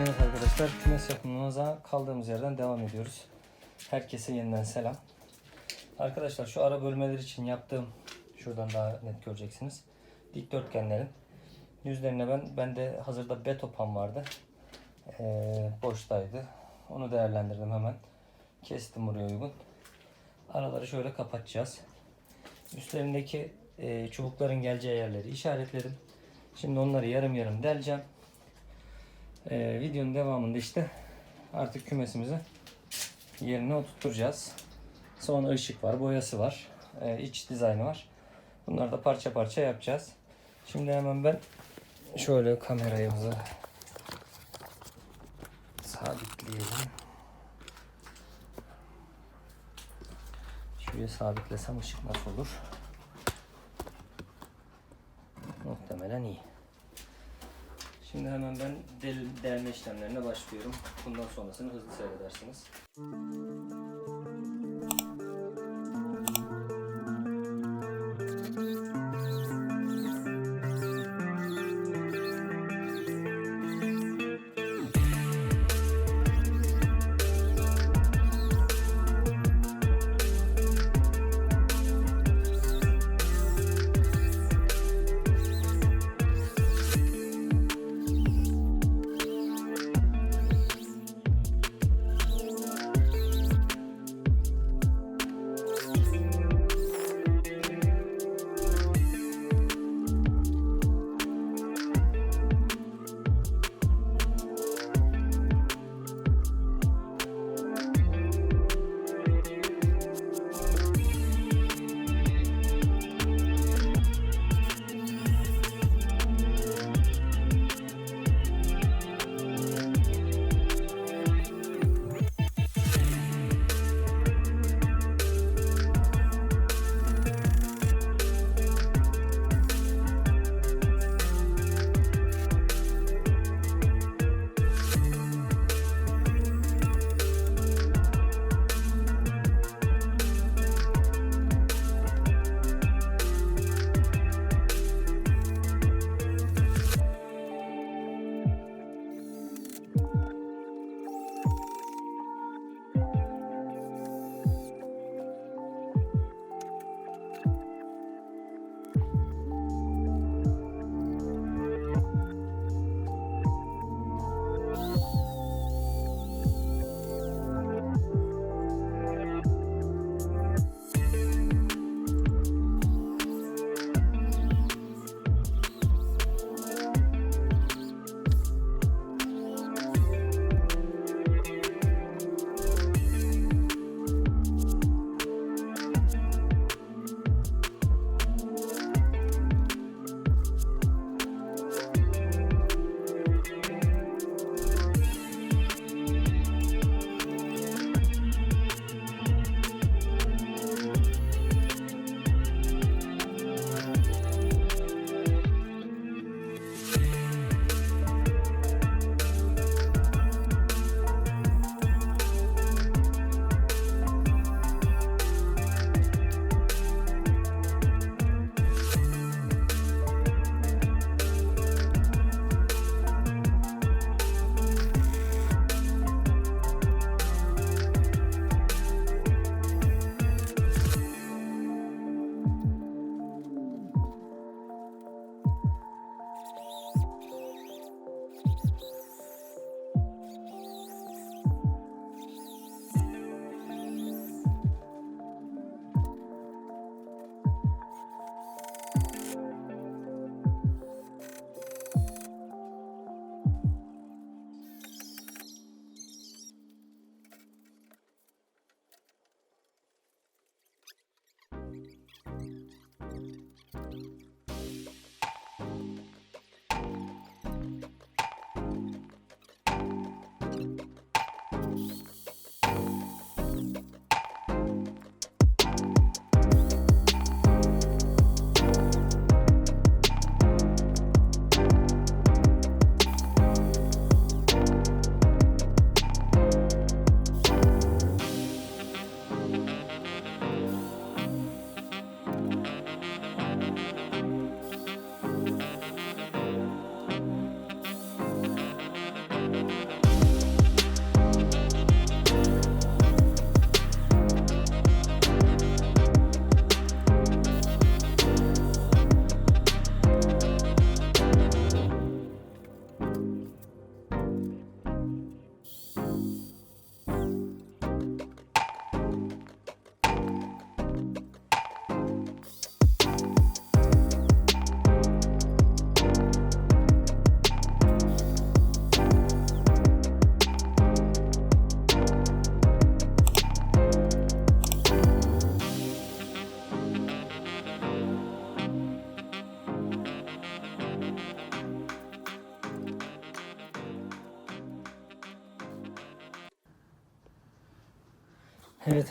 Evet arkadaşlar kümes yapımımıza kaldığımız yerden devam ediyoruz. Herkese yeniden selam. Arkadaşlar şu ara bölmeler için yaptığım şuradan daha net göreceksiniz. Dikdörtgenlerin yüzlerine ben bende hazırda betopan vardı. Ee, boştaydı. Onu değerlendirdim hemen. Kestim buraya uygun. Araları şöyle kapatacağız. Üstlerindeki e, çubukların geleceği yerleri işaretledim. Şimdi onları yarım yarım deleceğim. Ee, videonun devamında işte artık kümesimizi yerine oturtacağız. Sonra ışık var, boyası var, e, iç dizaynı var. Bunları da parça parça yapacağız. Şimdi hemen ben şöyle kamerayımızı sabitleyelim. Şuraya sabitlesem ışık nasıl olur? Muhtemelen iyi. Şimdi hemen ben del, delme işlemlerine başlıyorum. Bundan sonrasını hızlı seyredersiniz.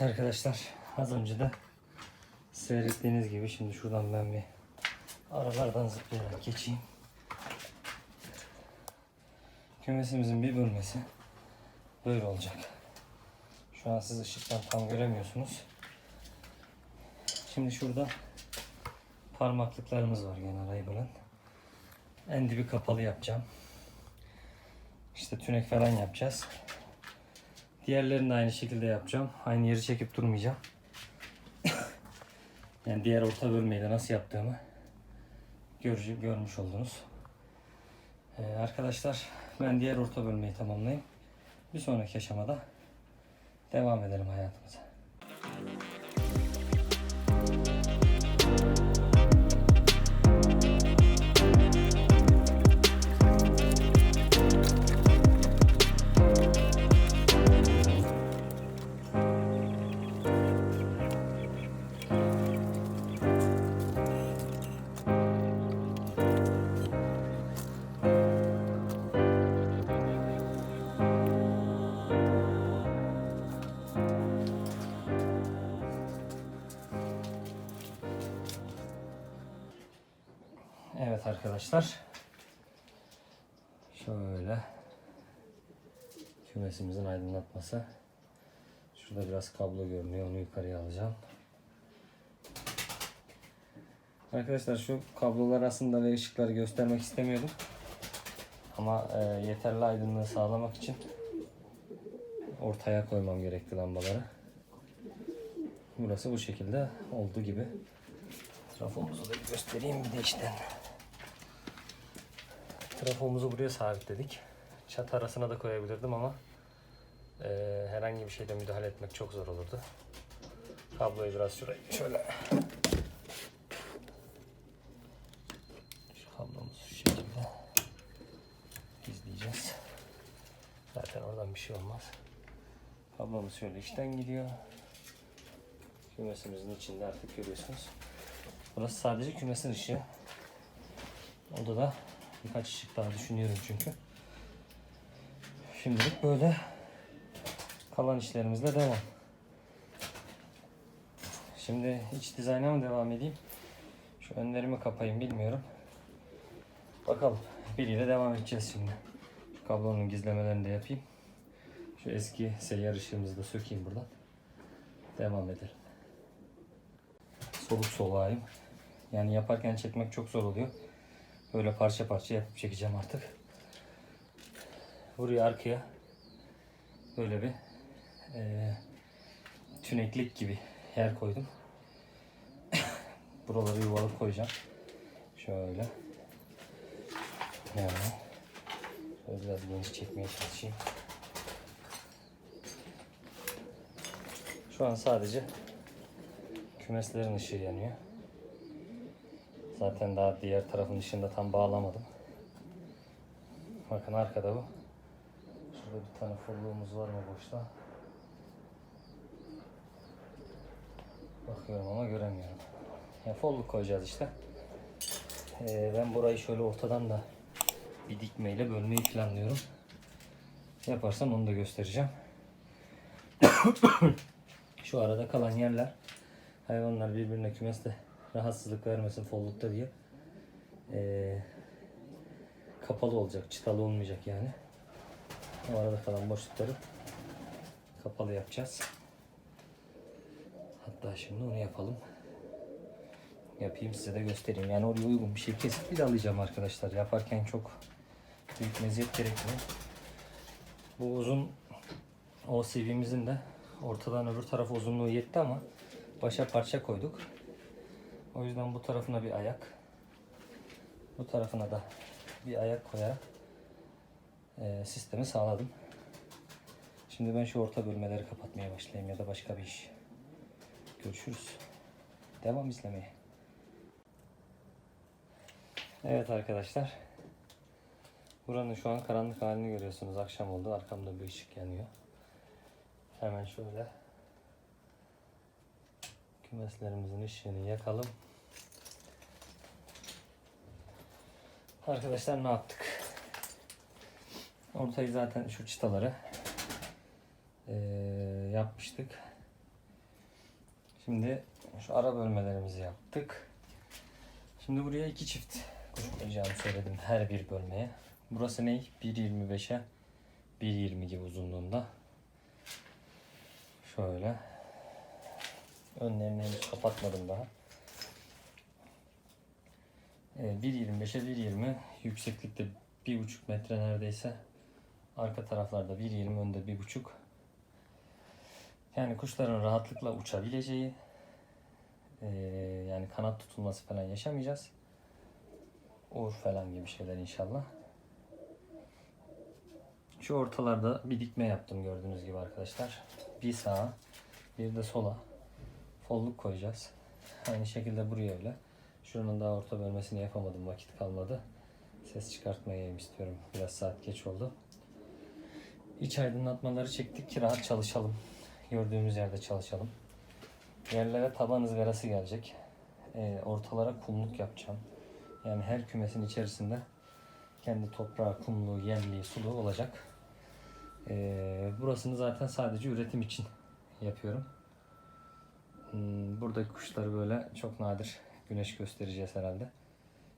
Evet arkadaşlar az önce de seyrettiğiniz gibi şimdi şuradan ben bir aralardan zıplayarak geçeyim. Kümesimizin bir bölmesi böyle olacak. Şu an siz ışıktan tam göremiyorsunuz. Şimdi şurada parmaklıklarımız var gene arayı. En dibi kapalı yapacağım. İşte tünek falan yapacağız. Diğerlerini de aynı şekilde yapacağım. Aynı yeri çekip durmayacağım. yani diğer orta bölmeyi de nasıl yaptığımı görücü, görmüş oldunuz. Ee, arkadaşlar ben diğer orta bölmeyi tamamlayayım. Bir sonraki aşamada devam edelim hayatımıza. Evet arkadaşlar. Şöyle kümesimizin aydınlatması. Şurada biraz kablo görünüyor. Onu yukarıya alacağım. Arkadaşlar şu kablolar aslında ve ışıkları göstermek istemiyordum. Ama e, yeterli aydınlığı sağlamak için ortaya koymam gerekti lambaları. Burası bu şekilde olduğu gibi. Trafomuzu da göstereyim bir de içten. Trafomuzu buraya sabitledik. Çat arasına da koyabilirdim ama e, herhangi bir şeyde müdahale etmek çok zor olurdu. Kabloyu biraz şuraya şöyle. Şu kablomuzu şu şekilde izleyeceğiz. Zaten oradan bir şey olmaz. Kablomuz şöyle içten gidiyor. Kümesimizin içinde artık görüyorsunuz. Burası sadece kümesin ışığı. Odada birkaç ışık daha düşünüyorum çünkü. Şimdilik böyle kalan işlerimizle devam. Şimdi iç dizayna mı devam edeyim? Şu önlerimi kapayayım bilmiyorum. Bakalım. Biriyle devam edeceğiz şimdi. Şu kablonun gizlemelerini de yapayım. Şu eski seyyar ışığımızı da sökeyim buradan. Devam edelim. Soluk soluğayım. Yani yaparken çekmek çok zor oluyor. Böyle parça parça yapıp çekeceğim artık. Buraya arkaya böyle bir eee, tüneklik gibi yer koydum. Buraları yuvalık koyacağım. Şöyle. Yani şöyle biraz geniş çekmeye çalışayım. Şu an sadece kümeslerin ışığı yanıyor. Zaten daha diğer tarafın ışığını da tam bağlamadım. Bakın arkada bu. Şurada bir tane fırlığımız var mı boşta? Bakıyorum ama göremiyorum. Ya folluk koyacağız işte. Ee, ben burayı şöyle ortadan da bir dikmeyle bölmeyi planlıyorum. Yaparsam onu da göstereceğim. Şu arada kalan yerler hayvanlar birbirine kümeste rahatsızlık vermesin follukta diye ee, kapalı olacak, çıtalı olmayacak yani. O arada kalan boşlukları kapalı yapacağız. Hatta şimdi onu yapalım. Yapayım size de göstereyim. Yani oraya uygun bir şey kesip bir alacağım arkadaşlar. Yaparken çok büyük meziyet gerekmiyor. Bu uzun OCV'mizin de ortadan öbür taraf uzunluğu yetti ama başa parça koyduk. O yüzden bu tarafına bir ayak, bu tarafına da bir ayak koyarak e, sistemi sağladım. Şimdi ben şu orta bölmeleri kapatmaya başlayayım ya da başka bir iş. Görüşürüz. Devam izlemeye. Evet arkadaşlar. Buranın şu an karanlık halini görüyorsunuz. Akşam oldu. Arkamda bir ışık yanıyor. Hemen şöyle kümeslerimizin ışığını yakalım. Arkadaşlar ne yaptık? Ortayı zaten şu çıtaları eee, yapmıştık. Şimdi şu ara bölmelerimizi yaptık. Şimdi buraya iki çift kuş koyacağımı söyledim her bir bölmeye. Burası ne? 1.25'e 1.20 gibi uzunluğunda. Şöyle. Önlerini henüz kapatmadım daha. Evet, 1.25'e 1.20 yükseklikte 1.5 metre neredeyse. Arka taraflarda 1.20 önde 1.5. Yani kuşların rahatlıkla uçabileceği eee, yani kanat tutulması falan yaşamayacağız. Uğur falan gibi şeyler inşallah. Şu ortalarda bir dikme yaptım gördüğünüz gibi arkadaşlar. Bir sağa bir de sola folluk koyacağız. Aynı şekilde buraya öyle. Şuranın daha orta bölmesini yapamadım vakit kalmadı. Ses çıkartmayayım istiyorum. Biraz saat geç oldu. İç aydınlatmaları çektik ki rahat çalışalım. Gördüğümüz yerde çalışalım. Yerlere taban ızgarası gelecek. Ee, ortalara kumluk yapacağım. Yani her kümesin içerisinde kendi toprağı, kumluğu, yemliği, suluğu olacak. Ee, burasını zaten sadece üretim için yapıyorum. Hmm, buradaki kuşları böyle çok nadir güneş göstereceğiz herhalde.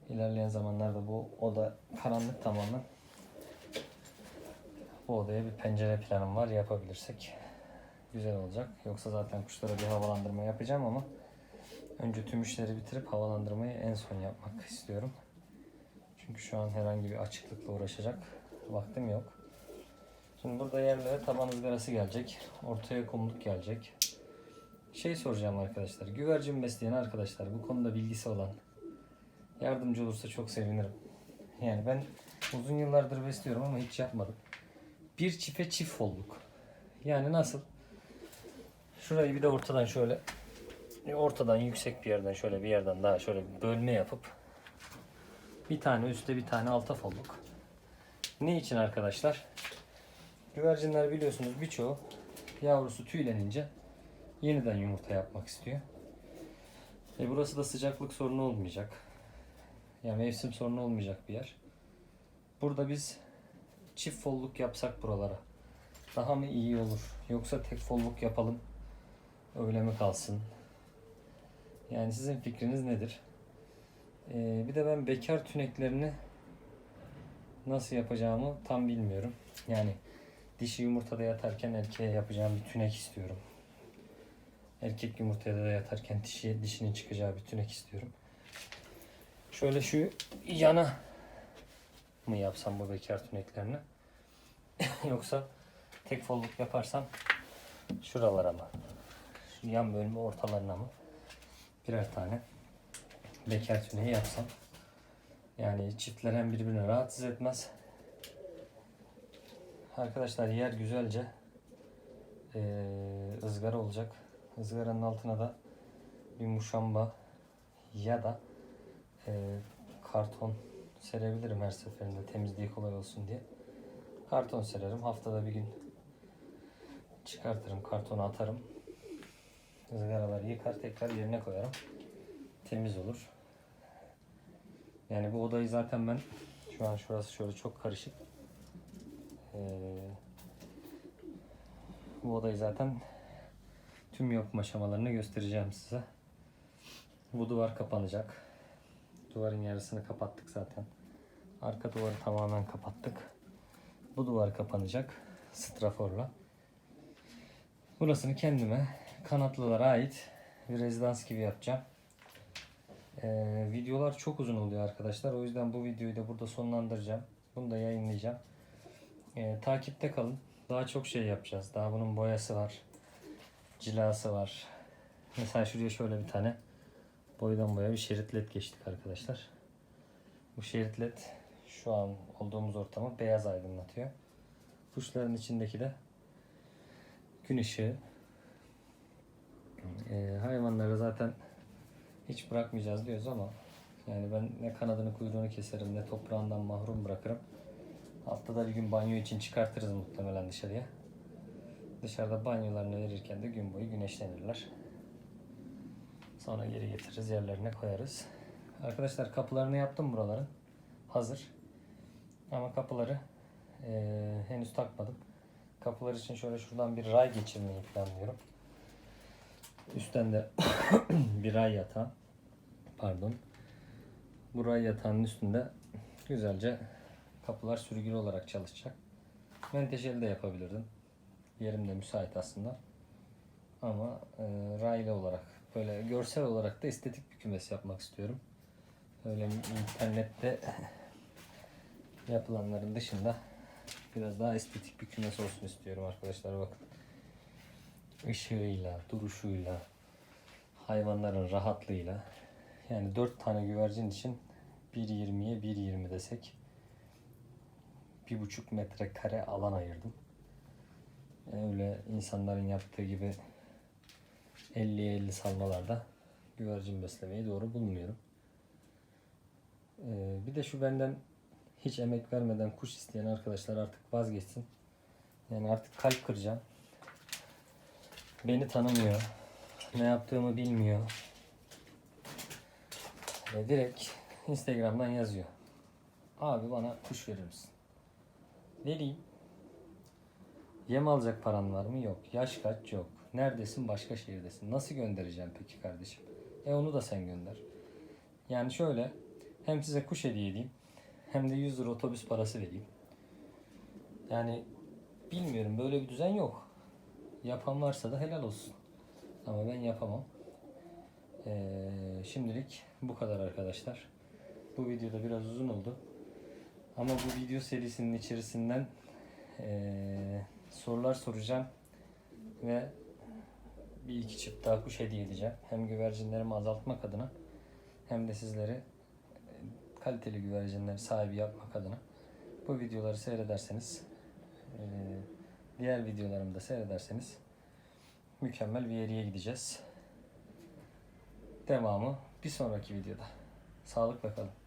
İlerleyen zamanlarda bu oda karanlık tamamen. Bu odaya bir pencere planım var yapabilirsek güzel olacak. Yoksa zaten kuşlara bir havalandırma yapacağım ama önce tüm işleri bitirip havalandırmayı en son yapmak istiyorum. Çünkü şu an herhangi bir açıklıkla uğraşacak vaktim yok. Şimdi burada yerlere taban ızgarası gelecek. Ortaya kumluk gelecek. Şey soracağım arkadaşlar. Güvercin besleyen arkadaşlar bu konuda bilgisi olan yardımcı olursa çok sevinirim. Yani ben uzun yıllardır besliyorum ama hiç yapmadım. Bir çife çift folluk. Yani nasıl? Şurayı bir de ortadan şöyle ortadan yüksek bir yerden şöyle bir yerden daha şöyle bölme yapıp bir tane üstte bir tane alta folluk. Ne için arkadaşlar? Güvercinler biliyorsunuz birçoğu yavrusu tüylenince yeniden yumurta yapmak istiyor. E burası da sıcaklık sorunu olmayacak. Yani mevsim sorunu olmayacak bir yer. Burada biz çift folluk yapsak buralara daha mı iyi olur? Yoksa tek folluk yapalım öyle mi kalsın? Yani sizin fikriniz nedir? Ee, bir de ben bekar tüneklerini nasıl yapacağımı tam bilmiyorum. Yani dişi yumurtada yatarken erkeğe yapacağım bir tünek istiyorum. Erkek yumurtada da yatarken dişi, dişinin çıkacağı bir tünek istiyorum. Şöyle şu yana mı yapsam bu bekar tüneklerini? Yoksa tek folluk yaparsam şuralara mı? Şu yan bölme ortalarına mı? Birer tane bekar tüneyi yapsam. Yani çiftler hem birbirini rahatsız etmez. Arkadaşlar yer güzelce eee, ızgara olacak. Izgaranın altına da bir muşamba ya da eee, karton serebilirim her seferinde temizliği kolay olsun diye. Karton sererim. Haftada bir gün çıkartırım. Kartonu atarım. ızgaraları yıkar tekrar yerine koyarım. Temiz olur. Yani bu odayı zaten ben şu an şurası şöyle çok karışık. Ee, bu odayı zaten tüm yapım aşamalarını göstereceğim size. Bu duvar kapanacak. Duvarın yarısını kapattık zaten. Arka duvarı tamamen kapattık. Bu duvar kapanacak straforla. Burasını kendime kanatlılara ait bir rezidans gibi yapacağım. Ee, videolar çok uzun oluyor arkadaşlar. O yüzden bu videoyu da burada sonlandıracağım. Bunu da yayınlayacağım. Ee, takipte kalın. Daha çok şey yapacağız. Daha bunun boyası var. Cilası var. Mesela şuraya şöyle bir tane boydan boya bir şerit led geçtik arkadaşlar. Bu şerit led şu an olduğumuz ortamı beyaz aydınlatıyor. Kuşların içindeki de gün ışığı. Ee, hayvanları zaten hiç bırakmayacağız diyoruz ama yani ben ne kanadını kuyruğunu keserim ne toprağından mahrum bırakırım. Haftada bir gün banyo için çıkartırız muhtemelen dışarıya. Dışarıda banyolarını verirken de gün boyu güneşlenirler. Sonra geri getiririz yerlerine koyarız. Arkadaşlar kapılarını yaptım buraların. Hazır. Ama kapıları eee, henüz takmadım. Kapılar için şöyle şuradan bir ray geçirmeyi planlıyorum. Üstten de bir ray yatağı. Pardon. Bu ray yatağının üstünde güzelce kapılar sürgülü olarak çalışacak. Menteşeli de yapabilirdim. Yerim de müsait aslında. Ama e, raylı olarak böyle görsel olarak da estetik bir kümes yapmak istiyorum. Öyle internette yapılanların dışında biraz daha estetik bir kümes olsun istiyorum arkadaşlar bakın. Işığıyla, duruşuyla, hayvanların rahatlığıyla yani 4 tane güvercin için 1.20'ye 1.20 desek 1.5 metrekare alan ayırdım. Öyle insanların yaptığı gibi 50'ye 50 salmalarda güvercin beslemeyi doğru bulmuyorum. Ee, bir de şu benden hiç emek vermeden kuş isteyen arkadaşlar artık vazgeçsin. Yani artık kalp kıracağım. Beni tanımıyor. Ne yaptığımı bilmiyor. Ve direkt Instagram'dan yazıyor. Abi bana kuş verir misin? Vereyim. Yem alacak paran var mı? Yok. Yaş kaç? Yok. Neredesin? Başka şehirdesin. Nasıl göndereceğim peki kardeşim? E onu da sen gönder. Yani şöyle hem size kuş hediye edeyim hem de 100 lira otobüs parası vereyim. Yani bilmiyorum böyle bir düzen yok. Yapan varsa da helal olsun. Ama ben yapamam. Ee, şimdilik bu kadar arkadaşlar. Bu videoda biraz uzun oldu. Ama bu video serisinin içerisinden ee, sorular soracağım ve bir iki çift daha kuş hediye edeceğim. Hem güvercinlerimi azaltmak adına hem de sizleri kaliteli güvercinler sahibi yapmak adına bu videoları seyrederseniz e, diğer videolarımı da seyrederseniz mükemmel bir yere gideceğiz. Devamı bir sonraki videoda. Sağlıkla kalın.